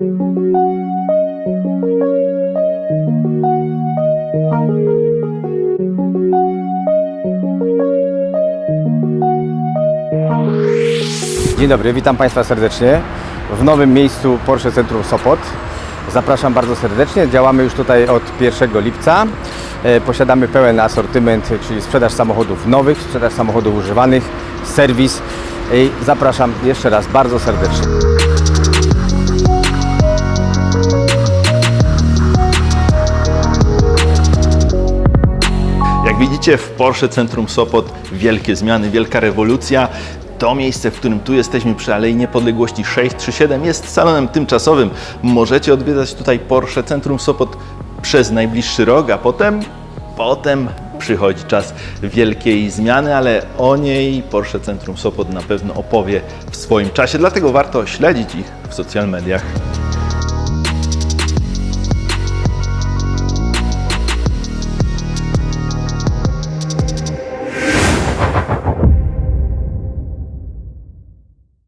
Dzień dobry, witam Państwa serdecznie w nowym miejscu Porsche Centrum Sopot. Zapraszam bardzo serdecznie. Działamy już tutaj od 1 lipca. E, Posiadamy pełen asortyment, czyli sprzedaż samochodów nowych, sprzedaż samochodów używanych, serwis. Zapraszam jeszcze raz bardzo serdecznie. Widzicie w Porsche Centrum Sopot wielkie zmiany, wielka rewolucja. To miejsce, w którym tu jesteśmy przy Alei Niepodległości 637 jest salonem tymczasowym. Możecie odwiedzać tutaj Porsche Centrum Sopot przez najbliższy rok, a potem, potem przychodzi czas wielkiej zmiany, ale o niej Porsche Centrum Sopot na pewno opowie w swoim czasie, dlatego warto śledzić ich w social mediach.